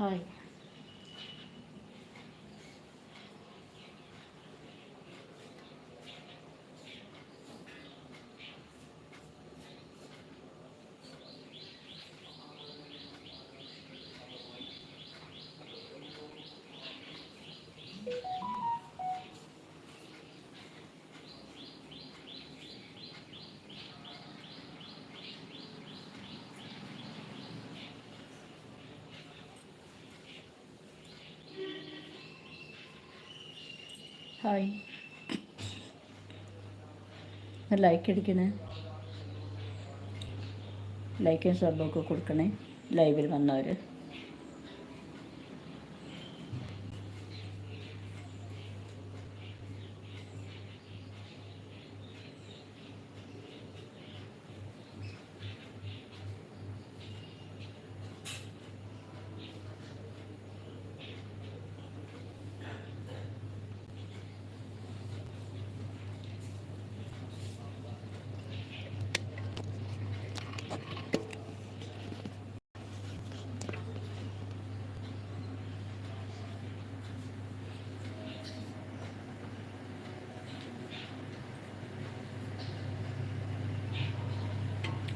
Hi hi. Like അടിക്കണേ ലൈക്കും സബൊക്കെ കൊടുക്കണേ. ലൈവിൽ വന്നവർ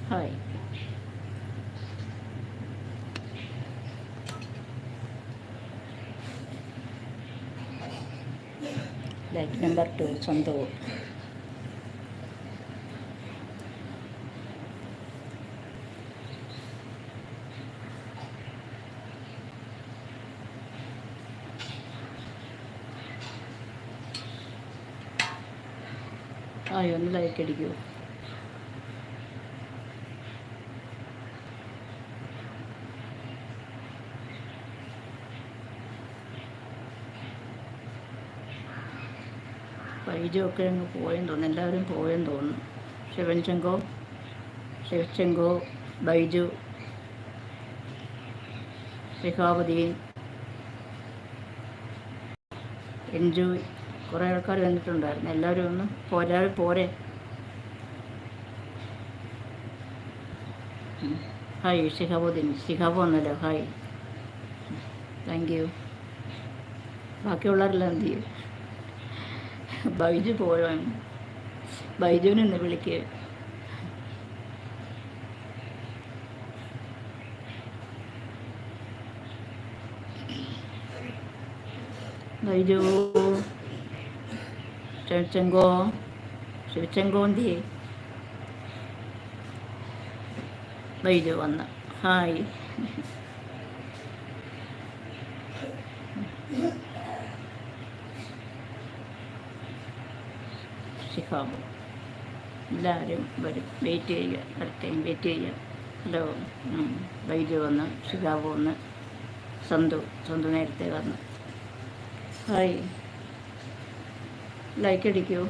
ഹായ് ലൈക്ക് നമ്പർ ടു സ്വന്തവും ആയി ഒന്ന് ലൈക്ക് അടിക്കൂ. വൈദ്യമൊക്കെ അങ്ങ് പോയെന്ന് തോന്നുന്നു. എല്ലാവരും പോയെന്ന് തോന്നുന്നു. ശിവൻ ചെങ്കോ ശിവചെങ്കോ ബൈജു ശിഖാവതീൻ എൻജു കുറേ ആൾക്കാർ വന്നിട്ടുണ്ടായിരുന്നു. എല്ലാവരും ഒന്ന് പോരാ. പോരെ. ഹായ് ശിഖാബുദ്ദീൻ ശിഖാബ് വന്നല്ലോ. ഹായ്. Thank you. ബാക്കിയുള്ളവരെല്ലാം എന്ത് ചെയ്യും? ബൈജു പോരാൻ ബൈജുവിനെ ഒന്ന് വിളിക്കുക ബൈജു. ചെങ്കോ ശിവചെങ്കോന്തി ബൈജു വന്ന്. ഹായ്. ശിഖാബ് എല്ലാവരും വരും വെയിറ്റ് ചെയ്യുക അടുത്തേം വെയിറ്റ് ചെയ്യുക. ഹലോ വൈദ്യു വന്ന് ഷിഹാബ് വന്ന് സന്തു സന്തു നേരത്തെ വന്ന്. ഹായ്. ലൈക്ക് അടിക്കൂ.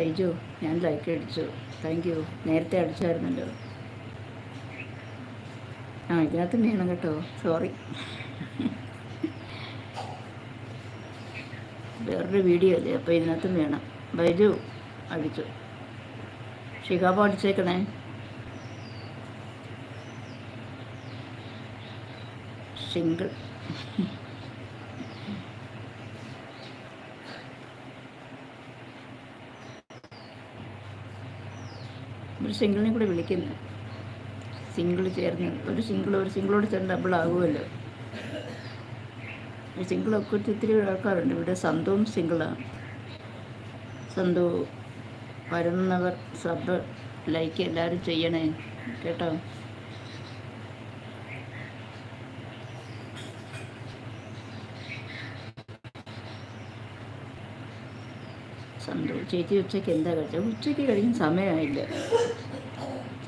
ബൈജു ഞാൻ ലൈക്ക് അടിച്ചു. താങ്ക് യു നേരത്തെ അടിച്ചായിരുന്നല്ലോ. ആ ഇതിനകത്ത് വേണം കേട്ടോ. സോറി വേറൊരു വീഡിയോ അല്ലേ? അപ്പോൾ ഇതിനകത്തും വേണം ബൈജു അടിച്ചു. ഷികാബ് അടിച്ചേക്കണേ. സിംഗിൾ ഒരു സിംഗിളിനെ കൂടെ വിളിക്കുന്നു. സിംഗിൾ ചേർന്ന് ഒരു സിംഗിൾ ഒരു സിംഗിളോട് ചേർന്ന് ഡബിൾ ആകുമല്ലോ ഈ സിംഗിളൊക്കെ ഒത്തിരി ആൾക്കാരുണ്ട്. ഇവിടെ സന്തവും സിംഗിളാണ് സന്തു വരുന്നവർ സബ് ലൈക്ക് എല്ലാവരും ചെയ്യണേ. കേട്ടോ? സന്തോഷം ചേച്ചി ഉച്ചയ്ക്ക് എന്താ കഴിച്ചത്? ഉച്ചയ്ക്ക് കഴിക്കാൻ സമയമായില്ല.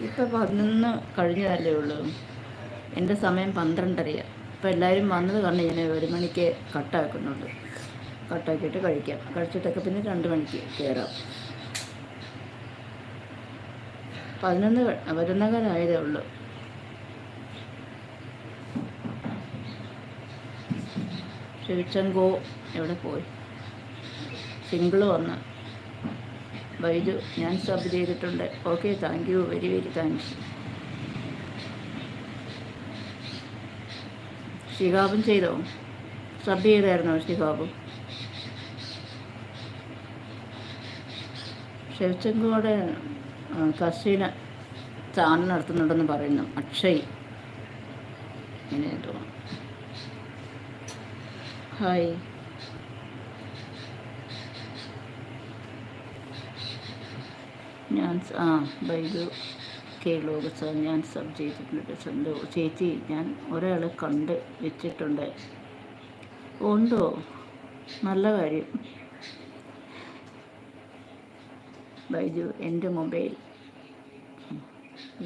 ഇപ്പം പതിനൊന്ന് കഴിഞ്ഞതല്ലേ ഉള്ളൂ. എന്റെ സമയം പന്ത്രണ്ടരയാണ് ഇപ്പം എല്ലാവരും വന്നത് കാരണം ഞാൻ ഒരു മണിക്ക് കട്ടാക്കുന്നുണ്ട് കട്ടാക്കിയിട്ട് കഴിക്കാം. കഴിച്ചിട്ടൊക്കെ പിന്നെ രണ്ട് മണിക്ക് കയറാം പതിനൊന്ന് പതിനൊന്നകാലായതേ ഉള്ളൂ. ശിവച്ചങ്കോ എവിടെ പോയി? സിംഗിൾ വന്ന്. ബൈജു ഞാൻ സബ് ചെയ്തിട്ടുണ്ട്. Okay thank you very very thanks ഷിഹാബും ചെയ്തോ? സബ് ചെയ്തായിരുന്നോ ഷിഹാബും ശിവച്ചങ്കോടെ കസീന ചാനൽ നടത്തുന്നുണ്ടെന്ന് പറയുന്നു. അക്ഷയ്. ഇങ്ങനെ തോന്നുന്നു ഹായ് ഞാൻ ആ ബൈബിൾ കേളോക സാർ ഞാൻ സബ് ചെയ്തിട്ടുണ്ട്. സ്വന്തം ചേച്ചി ഞാൻ ഒരാളെ കണ്ട് വെച്ചിട്ടുണ്ട്. ഉണ്ടോ? നല്ല കാര്യം. ബൈജു എന്റെ മൊബൈൽ.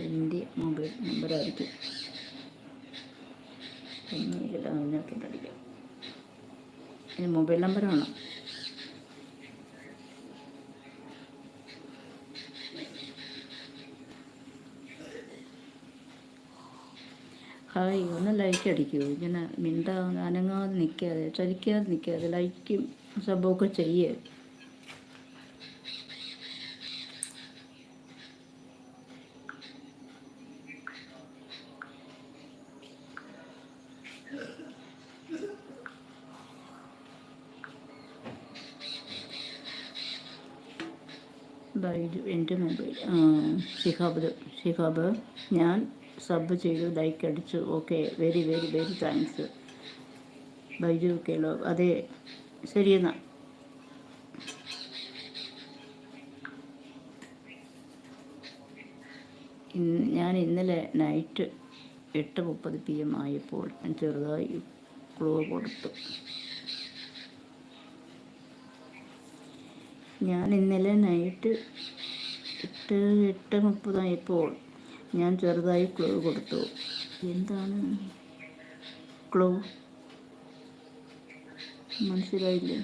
എന്റെ മൊബൈൽ നമ്പറായിരിക്കും. ഒന്നുമില്ല അതിനകത്തോട്ടടിക്കാം എന്റെ മൊബൈൽ നമ്പറാണ്? ഹായ് ഒന്ന് ലൈക്ക് അടിക്കൂ. ഇങ്ങനെ മിണ്ടാ അനങ്ങാതെ നിൽക്കാതെ ചലിക്കാതെ നിൽക്കാതെ ലൈക്കും സംഭവമൊക്കെ ചെയ്യേ. എന്റെ മൊബൈൽ ഷിഹാബ് ഷിഹാബ് ഞാൻ സബ് ചെയ്തു ലൈക്ക് അടിച്ചു. Okay very very very thanks Baiju കേളോ അതെ ശരി എന്നാ ഞാൻ ഇന്നലെ നൈറ്റ് എട്ട് മുപ്പത് പി എം ആയപ്പോൾ ഞാൻ ചെറുതായി ക്ലൂ കൊടുത്തു. ഞാൻ ഇന്നലെ നൈറ്റ് എട്ട് എട്ട് മുപ്പതായപ്പോൾ ഞാൻ ചെറുതായി ക്ലോ കൊടുത്തു. എന്താണ്? ക്ലോ മനസ്സിലായില്ലേ?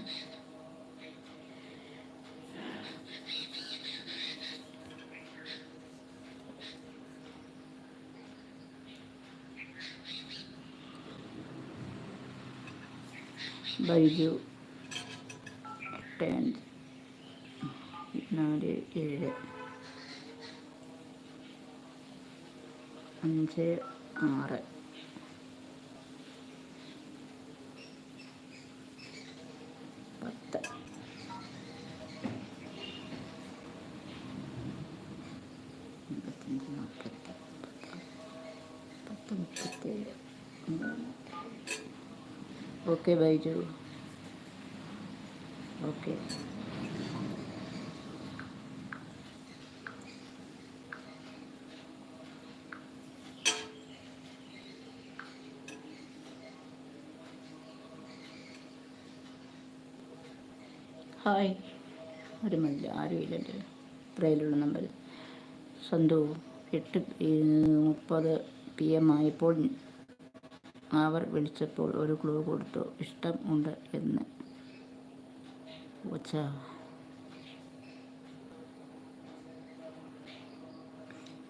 ബൈജു. അഞ്ച് നാല് ഏഴ്. അഞ്ച് ആറ്. പത്ത്. അമ്പത്തഞ്ച് നാൽപ്പത്തി. പത്ത് മുപ്പത്തേഴ്. ഓക്കെ ബൈജു. ഓക്കെ. ഹായ്. ആരുമില്ല ആരുമില്ല എന്റെ ഇത്രയിലുള്ള നമ്പർ സന്തു എട്ട് മുപ്പത് പി എം ആയപ്പോൾ അവർ വിളിച്ചപ്പോൾ ഒരു ക്ലൂ കൊടുത്തു. ഇഷ്ടം ഉണ്ട് എന്ന്. ഒച്ച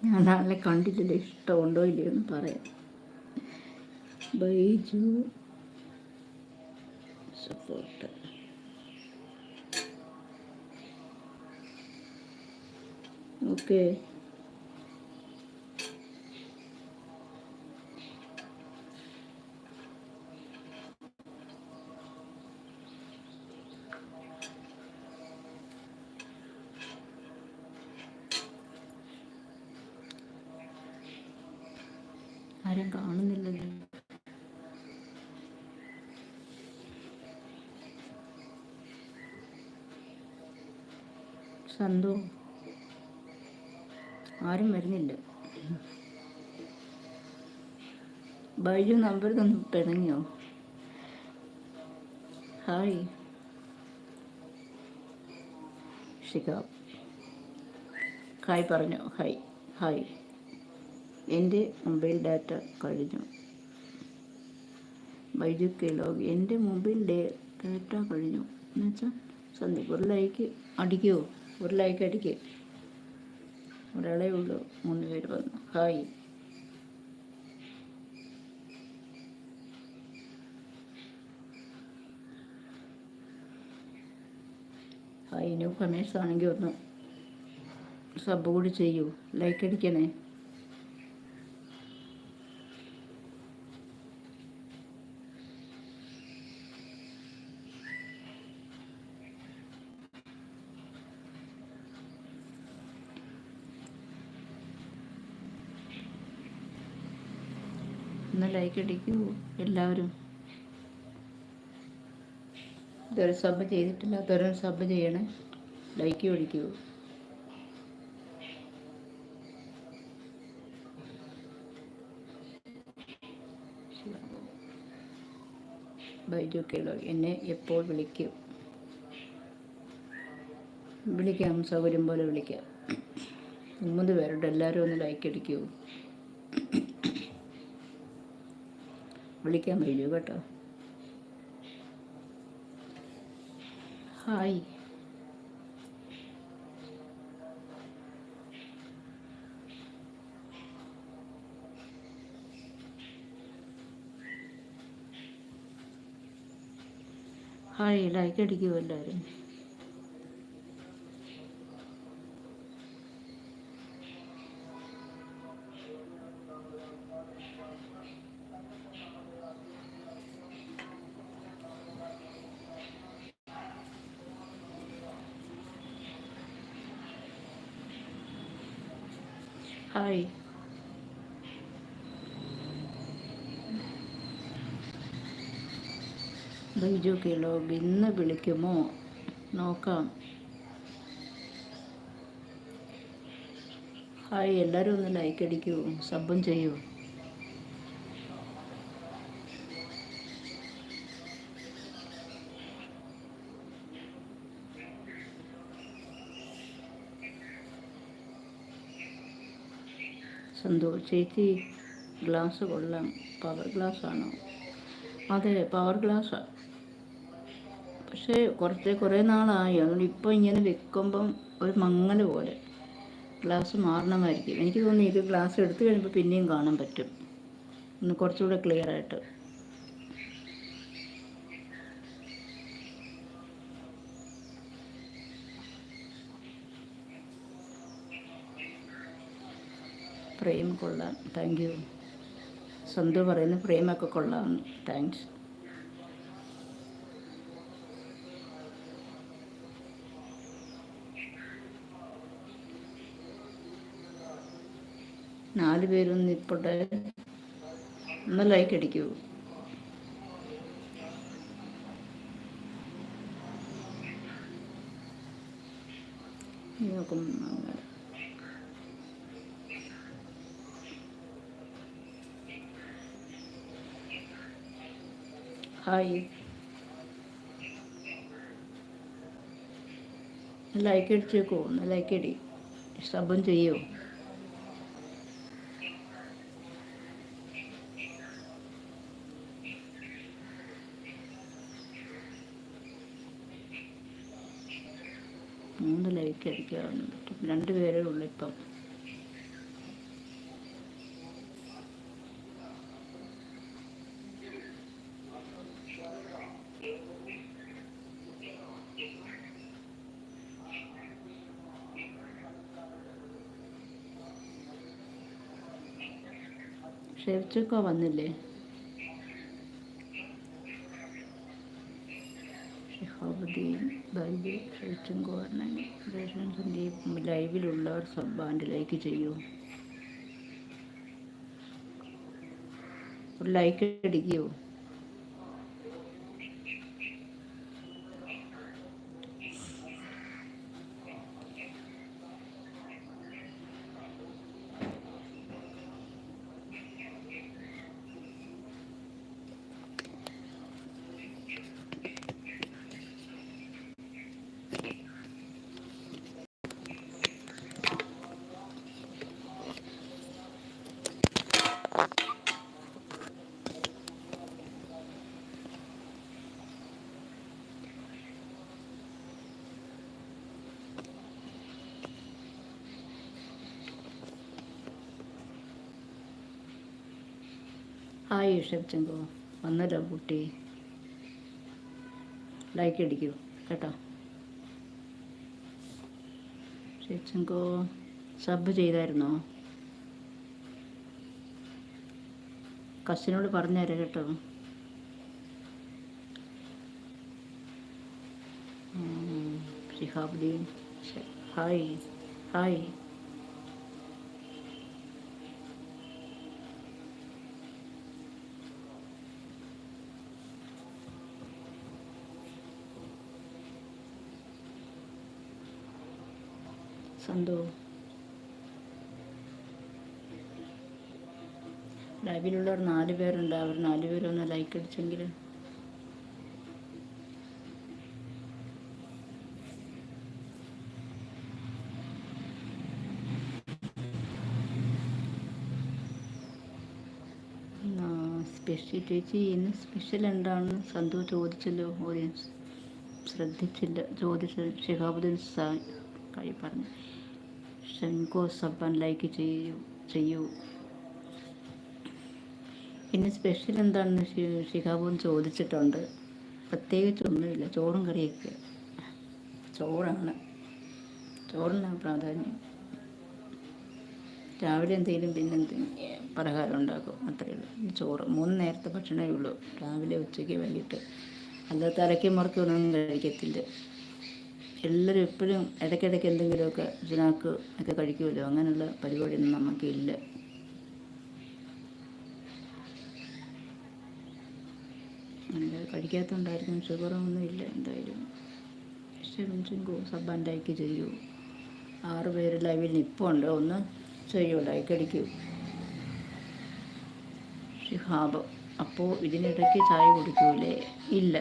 ഞാൻ ആളെ കണ്ടിട്ടില്ല. ഇഷ്ടമുണ്ടോ ഇല്ലയോ എന്ന് പറയാം. ബൈജു. സപ്പോർട്ട്. ഓക്കെ ആരും കാണുന്നില്ലല്ലോ. സന്തു. ആരും വരുന്നില്ല. ബൈജു നമ്പർ തന്നു പിണങ്ങിയോ? ഹായ്. ഷികാബ് ഹായ് പറഞ്ഞു ഹായ് ഹായ്. എന്റെ മൊബൈൽ ഡാറ്റ കഴിഞ്ഞു. ബൈജു കെ ലോഗ് എന്റെ മൊബൈൽ ഡേ ഡാറ്റ കഴിഞ്ഞു. എന്നുവെച്ചാൽ സന്ദീപ് ഒരു ലൈക്ക് അടിക്കുമോ ഒരു ലൈക്ക് അടിക്കുക ഒരാളേ ഉള്ളൂ. മൂന്ന് പേര് വന്നു. ഹായ്. ഹായ്. ന്യൂ കമേഴ്സ് ആണെങ്കിൽ ഒന്ന് സബ് കൂടി ചെയ്യൂ. ലൈക്ക് അടിക്കണേ. ലൈക്ക് അടിക്കൂ എല്ലാവരും. ഇതൊരു സബ് ചെയ്തിട്ടില്ലാത്തവരും സബ് ചെയ്യണേ. ലൈക്ക് അടിക്കൂ ബൈജു എന്നെ എപ്പോൾ വിളിക്കും? വിളിക്കാം. സൗകര്യം പോലെ വിളിക്കാം. മൂന്ന് പേരുണ്ട്. എല്ലാവരും ഒന്ന് ലൈക്ക് അടിക്കൂ. വിളിക്കാൻ കഴിയൂ കേട്ടോ. ഹായ്. ഹായ് ലൈക്ക് അടിക്കുമോ എല്ലാവരും? ഹായ്. ബൈജു കിലോഗ് ഇന്ന് വിളിക്കുമോ? നോക്കാം. ഹായ് എല്ലാവരും ഒന്ന് ലൈക്ക് അടിക്കൂ. സബും ചെയ്യൂ. സന്തോഷ് ചേച്ചി ഗ്ലാസ് കൊള്ളാം. പവർ ഗ്ലാസ് ആണോ അതെ പവർ ഗ്ലാസ് പക്ഷേ കുറച്ച് കുറേ നാളായി. അതുകൊണ്ട് ഇപ്പോൾ ഇങ്ങനെ വെക്കുമ്പം ഒരു മങ്ങൽ പോലെ. ഗ്ലാസ് മാറണമായിരിക്കും. എനിക്ക് തോന്നുന്നു ഇത് ഗ്ലാസ് എടുത്തു കഴിയുമ്പോൾ പിന്നെയും കാണാൻ പറ്റും. ഒന്ന് കുറച്ചുകൂടെ ക്ലിയർ ആയിട്ട് ഫ്രെയിം കൊള്ളാം. താങ്ക് യു സന്തു പറയുന്നു പ്രേമൊക്കെ കൊള്ളാം. താങ്ക്സ് നാല് പേരൊന്നും ഇപ്പോട്ടെ. ഒന്ന് ലൈക്ക് അടിക്കൂ. നോക്കും. ഹായ് ലൈക്ക് അടിച്ചേക്കോ ഒന്ന് ലൈക്ക് അടി സബും ചെയ്യോ. മൂന്ന് ലൈക്ക് അടിക്കാറുണ്ട് രണ്ടുപേരേ ഉള്ളു ഇപ്പം. ഷെഫ്ച്ചൊക്കെ വന്നില്ലേ? ബൈബിൾ ലൈവിലുള്ളവർ സബ്ബാന്റെ ലൈക്ക് ചെയ്യൂ. ഒരു ലൈക്ക് അടിക്കുമോ ഹായ് ഷെഫ്ചങ്കോ വന്നല്ലോ കുട്ടി. ലൈക്ക് അടിക്കൂ. കേട്ടോ? ചെങ്കോ സബ് ചെയ്തായിരുന്നോ? കസിനോട് പറഞ്ഞുതരാം കേട്ടോ. ഷിഹാബുദ്ദീൻ. ഹായ് ഹായ് സന്തോ. ലൈവിലുള്ളവർ നാല് പേരുണ്ട്. അവർ നാല് പേരൊന്ന് ലൈക്ക് അടിച്ചെങ്കിൽ സ്പെഷ്യൽ ചേച്ചി ഇന്ന് സ്പെഷ്യൽ എന്താണെന്ന് സന്തു ചോദിച്ചല്ലോ. ഓഡിയൻസ് ശ്രദ്ധിച്ചില്ല. ചോദിച്ച ഷിഹാബുദ്ദീൻ സാ കഴി പറഞ്ഞു സബാൻ ലൈക്ക് ചെയ്യൂ ചെയ്യൂ പിന്നെ സ്പെഷ്യൽ എന്താണെന്ന് ഷിഹാബുൻ ചോദിച്ചിട്ടുണ്ട്. പ്രത്യേകിച്ചൊന്നുമില്ല ചോറും കറിയൊക്കെ. ചോറാണ്. ചോറിനാണ് പ്രാധാന്യം. രാവിലെ എന്തെങ്കിലും പിന്നെ എന്തെങ്കിലും പലഹാരം ഉണ്ടാക്കും. അത്രയേ ഉള്ളൂ. ചോറ്. മൂന്ന് നേരത്തെ ഭക്ഷണമേ ഉള്ളൂ. രാവിലെ ഉച്ചയ്ക്ക് വൈകിട്ട് അല്ലാതെ തലയ്ക്ക് മുറക്കൊന്നും കഴിക്കത്തില്ല. എല്ലാവരും എപ്പോഴും ഇടയ്ക്കിടയ്ക്ക് എന്തെങ്കിലുമൊക്കെ ഇതിനാക്ക് ഒക്കെ കഴിക്കുമല്ലോ? അങ്ങനെയുള്ള പരിപാടിയൊന്നും നമുക്കില്ല അങ്ങനെ കഴിക്കാത്തതുകൊണ്ടായിരിക്കും ഷുഗറൊന്നും ഇല്ല എന്തായാലും. സബാൻ സബ്ബാൻഡായിക്ക് ചെയ്യൂ. ആറ് പേര് ലൈവിൽ നിൽപ്പുണ്ട് ഒന്ന് ചെയ്യൂ ലൈക്ക് ഷിഹാബ് അപ്പോൾ ഇതിനിടയ്ക്ക് ചായ കുടിക്കൂലേ? ഇല്ല.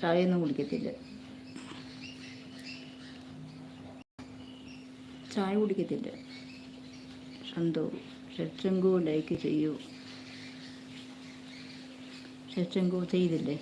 ചായയൊന്നും കുടിക്കത്തില്ല. ചായ കുടിക്കത്തില്ല. സന്തോ ഷെച്ചങ്കോ ലൈക്ക് ചെയ്യൂ. ഷെച്ചങ്കോ ചെയ്തില്ലേ?